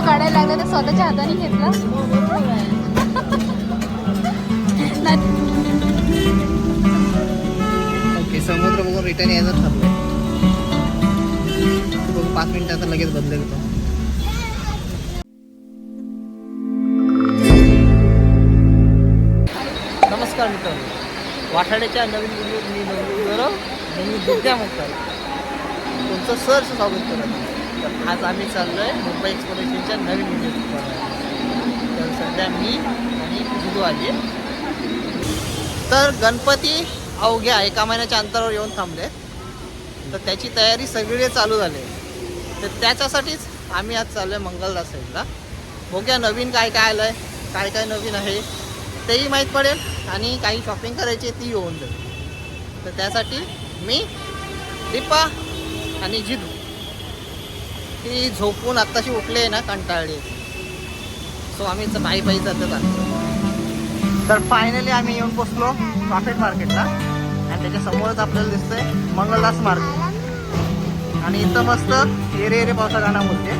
Video काढायला लागला तर स्वतःच्या हाताने घेतला. समुद्र बघून रिटर्न यायचं ठरलंय. बघू पाच मिनिटात लगेच बदलेल तो नमस्कार मित्रांनो. वाठाड्याच्या नवीन व्हिडिओ मी नवीन मी विद्या मुक्तार. तुमचं सहर्ष स्वागत करत. तर आज आम्ही चाललो आहे मुंबई एक्सपोरेशनच्या नवीन व्हिडिओ तर सध्या मी आणि गुरु आली. तर गणपती अवघ्या एका महिन्याच्या अंतरावर येऊन थांबले. तर त्याची तयारी सगळी चालू झाली. तर त्याच्यासाठीच आम्ही आज चाललो आहे मंगलदास साईडला. बघूया नवीन काय काय आलं आहे काय काय नवीन आहे तेही माहीत पडेल आणि काही शॉपिंग करायची आहे ती येऊन जाईल. तर त्यासाठी मी दीपा आणि जिदू. ती झोपून आत्ताशी उठले आहे ना कंटाळली. सो आम्ही पायी पायी जातो तर फायनली आम्ही येऊन पोचलो प्रॉफिट मार्केटला आणि त्याच्यासमोरच आपल्याला दिसतंय मंगलदास मार्केट आणि इथं मस्त एरे एरे पावसा गाणं बोलते.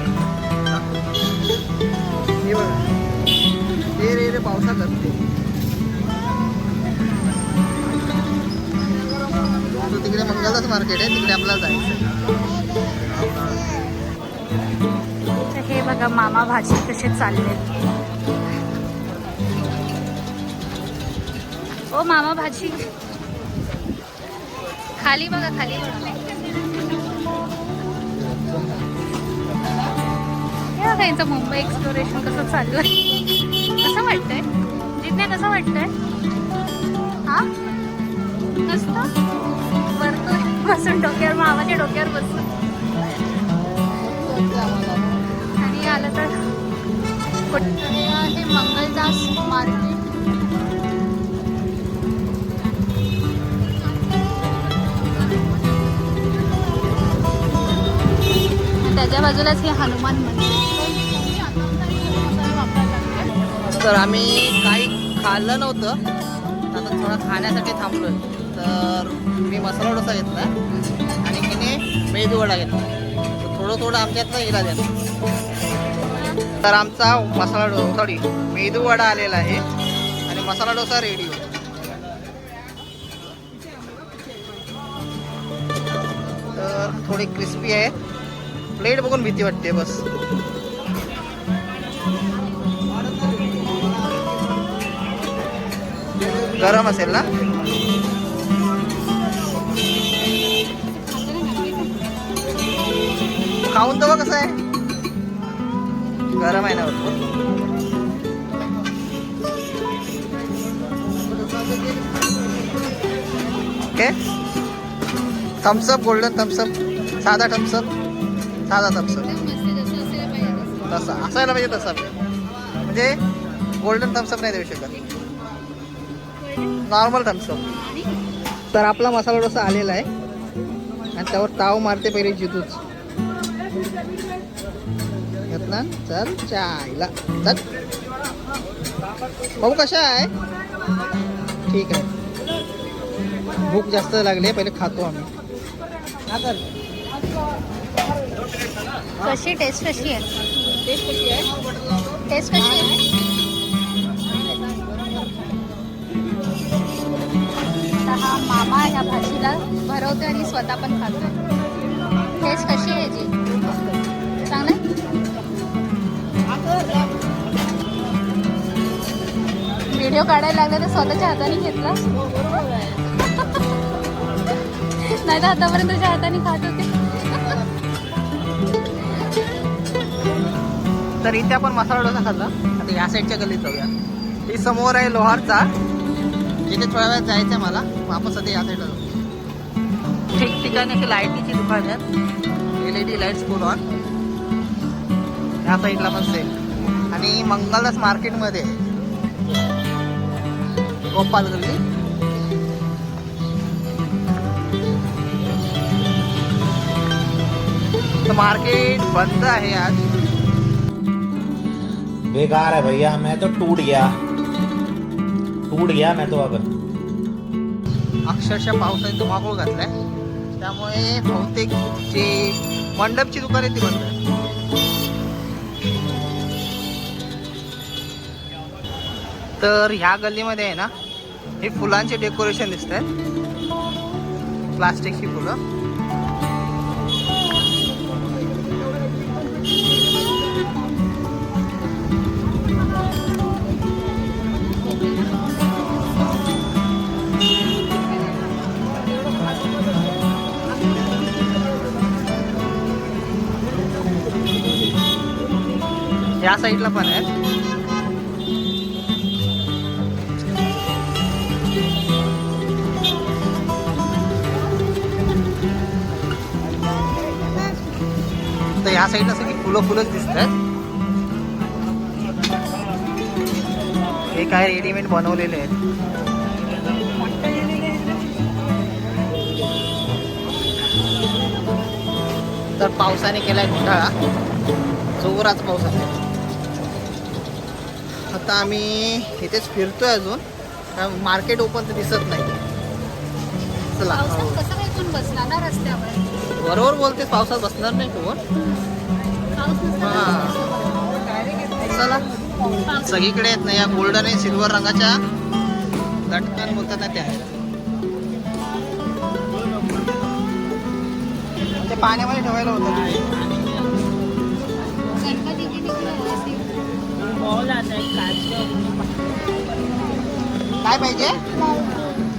बघा. एरे एरे पावसा करते तिकडे मंगलदास मार्केट आहे तिकडे आपल्याला जायचं तर हे बघा मामा भाजी कसे चालले ओ मामा भाजी. खाली बघा खाली. हे बघा यांचं मुंबई एक्सप्लोरेशन कसं चाललं कसं वाटतंय? जिज्ञा कसं वाटतंय? हा? मस्त? वरतून बसून डोक्यावर मामाच्या डोक्यावर बसून. आलं तर? कुठे आहे मंगलदास मार्केट त्याच्या बाजूलाच हे हनुमान मंदिर. तर आम्ही काही खाल्लं नव्हतं. आता थोडं खाण्यासाठी थांबलोय. तर मी मसाला डोसा घेतला आणि तिने मेदू वडा घेतला थोडं थोडं आमच्यातलं हिला द्या तर आमचा मसाला डोसा सॉरी मेदू वडा आलेला आहे. आणि मसाला डोसा रेडी तर थोडी क्रिस्पी आहे प्लेट बघून भीती वाटते बस. गरम असेल ना? खाऊन तर कसं आहे. गरम आहे ना भरपूर okay. Thums Up golden Thums Up साधा थम्सअप साधा थम्सअप तसा असायला पाहिजे तसा. म्हणजे गोल्डन थम्सअप नाही देऊ शकत. नॉर्मल थम्सअप तर आपला मसाला डोसा आलेला आहे. आणि त्यावर ताव मारते पहिले जितूच. घेतला चल चायला. चल. भाऊ कशा आहे? ठीक आहे. भूक जास्त लागली पहिले खातो आम्ही. हा तर कशी टेस्ट कशी आहे? टेस्ट कशी आहे? टेस्ट कशी आहे? हा मामा ह्या भाजीला भरवतोय आणि स्वतः पण खातोय. व्हिडिओ काढायला लागला तर स्वतःच्या हाताने घेतला. नाही तर आतापर्यंत तुझ्या हाताने खात होते. तर इथे आपण मसाला डोसा खाल्ला. आता या साईडच्या गल्लीत जाऊया. ही समोर आहे लोहारचा जिथे थोड्या वेळात जायचं आहे मला वापस आता या साईडला जाऊ. ठिकठिकाणी अशी लाईटीची दुकान आहेत L E D lights full on या साईडला पण सेल आणि मंगलदास मार्केटमध्ये आहे. गोपाल गल्ली तर मार्केट बंद आहे आज. बेकार है भैया मैं तो टूट गया. टूट गया मैं तो अब. अक्षरशः पावसाने धुमाकूळ घातलाय. त्यामुळे बहुतेक जे मंडपची दुकान आहे ती बंद आहे. तर ह्या गल्लीमध्ये आहे ना हे फुलांचे डेकोरेशन दिसत आहेत प्लास्टिकची फुलं. या साईडला पण आहेत ह्या साईडला सगळी फुलं फुलंच दिसत आहेत हे काय रेडीमेड बनवलेले आहेत. तर पावसाने केलाय घोटाळा. जोराचा पाऊस आहे आता आम्ही इथेच फिरतोय अजून. मार्केट ओपन तर दिसत नाही. चला. बरोबर बोलतेस पावसात बसणार नाही कोण. चला. सगळीकडे आहेत ना या गोल्डन आणि सिल्वर रंगाच्या लटकन बोलतात ना त्या. ते पाण्यामध्ये ठेवायला होतं. काय पाहिजे?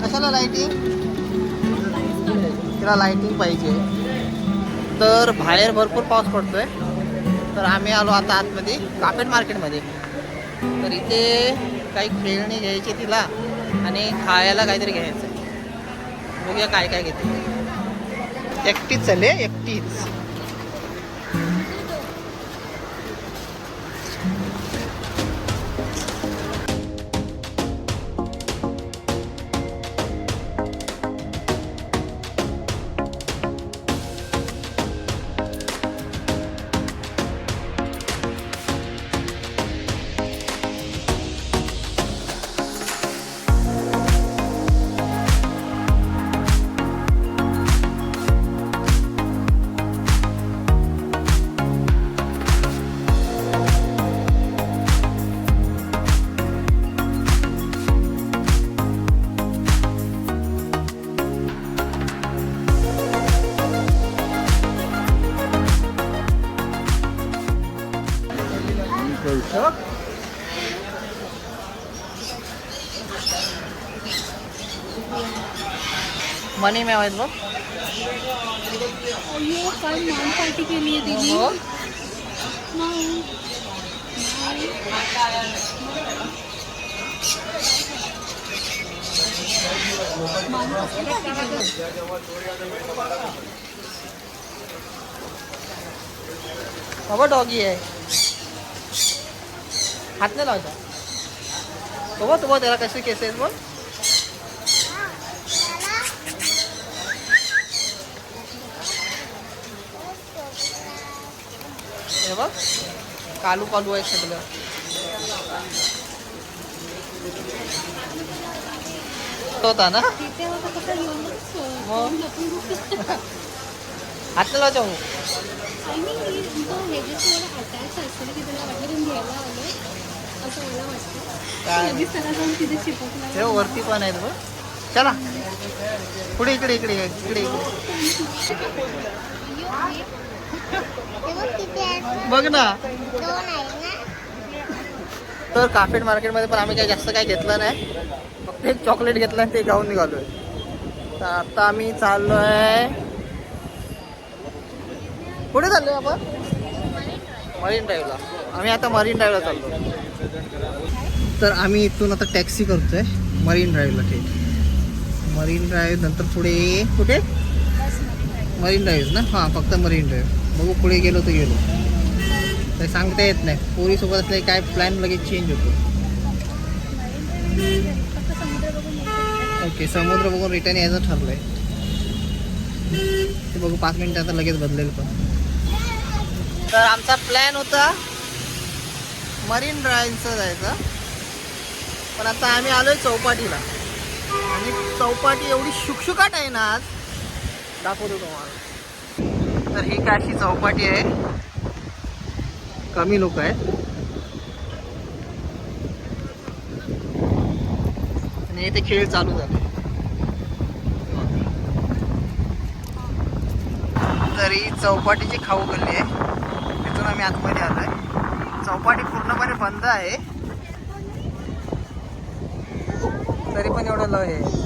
कशाला लाईटिंग तिला लाईटिंग पाहिजे. तर बाहेर भरपूर पाऊस पडतोय. तर आम्ही आलो आता आतमध्ये कापेट मार्केटमध्ये. तर इथे काही खेळणी घ्यायची तिला आणि खायला काहीतरी घ्यायचं. बघूया काय काय घेते. एकटीच चालले एकटीच. मनी मेव आहेत बघ अय्यो, काय मान पार्टी केली आहे तिने हो. केली? बाबा डॉगी आहे हात नाही लावायचा बाबा तुम्हाला त्याला कसे केस आहेत बोल हे बघ. कालू कालू आहे सगळं. तो होता ना? हात नाही जाऊ. काय? वरती पण आहेत बघ. चला. पुढे इकडे इकडे इकडे इकडे. बघ ना. तर काफेट मार्केटमध्ये पण आम्ही काही जास्त काही घेतलं नाही. फक्त एक चॉकलेट घेतलं आणि ते गाऊन निघालो आहे तर आता आम्ही चाललो आहे कुठे चाललोय आपण? मरीन ड्राईव्हला आम्ही आता मरीन ड्राईव्हला चाललो. तर आम्ही इथून आता टॅक्सी करतोय मरीन ड्राईव्हला ठीक. मरीन ड्राईव्ह नंतर पुढे कुठे? मरीन ड्राईव्ह ना? हां फक्त मरीन ड्राईव्ह बघू पुढे गेलो तर गेलो. ते सांगता येत नाही. पोरीसोबत असले काय प्लॅन लगेच चेंज होतो. ओके समुद्र बघून रिटर्न यायचं ठरलंय. ते बघू पाच मिनिटात आता लगेच बदलेल पण. तर आमचा प्लॅन होता मरीन ड्राईव्हचं जायचं. पण आता आम्ही आलोय चौपाटीला. आणि चौपाटी एवढी शुकशुकाट आहे ना आज. दाखवतो तुम्हाला. तर ही काय अशी चौपाटी आहे? कमी लोक आहेत. आणि इथे खेळ चालू झाले. तर ही चौपाटीची खाऊ गल्ली आहे. तिथून आम्ही आतमध्ये आलो आहे चौपाटी पूर्णपणे बंद आहे. तरी पण एवढं लय आहे.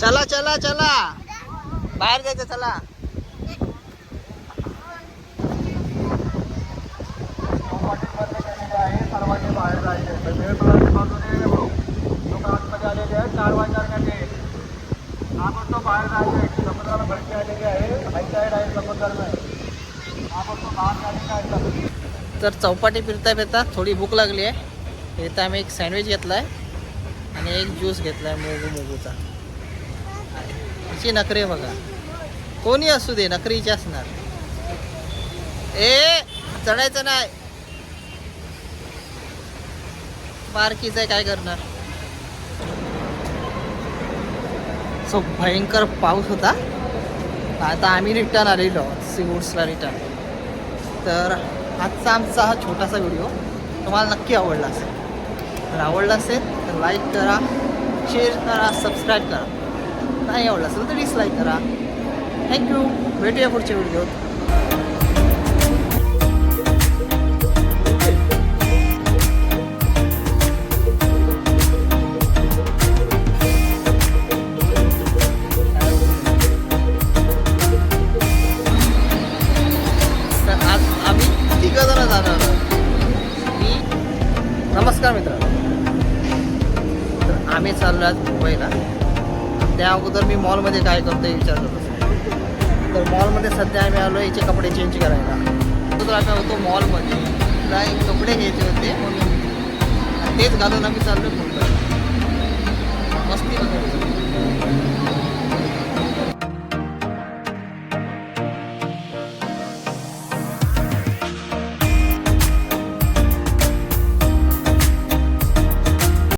चला चला चला. बाहेर जायचं चला. सर्वांनी बाहेर जायचे बाजूने लोक आतमध्ये आलेले आहेत चार वाजण्यासाठी आपण तो बाहेर जायचे समुद्राला भरती आलेली आहे हाय साईड आहे समुद्राला आपण तो बाहेर जायचा आहे तर चौपाटी फिरता फिरता थोडी भूक लागली आहे. इथं आम्ही एक सँडविच घेतला आहे आणि एक ज्यूस घेतला आहे मोगू मोगूचा. अशी नखरे बघा. कोणी असू दे नखरीची असणार. ए चढायचं नाही. बारकीच आहे काय करणार? सो भयंकर पाऊस होता. आता आम्ही रिटर्न आलेलो सिवूड्सला रिटर्न तर आजचा आमचा हा छोटासा व्हिडिओ तुम्हाला नक्की आवडला असेल. तर आवडला असेल तर लाईक करा शेअर करा सबस्क्राईब करा. नाही आवडला असेल तर डिसलाईक करा. थँक्यू भेटूया पुढच्या व्हिडिओत मॉलमध्ये काय करतो हे विचार होतो. तर मॉलमध्ये सध्या आम्ही आलो याचे कपडे चेंज करायला. तर आम्ही होतो मॉलमध्ये. तुला एक कपडे घ्यायचे होते. म्हणून तेच घालून आम्ही चाललो मुंबईला. मस्ती वगैरे.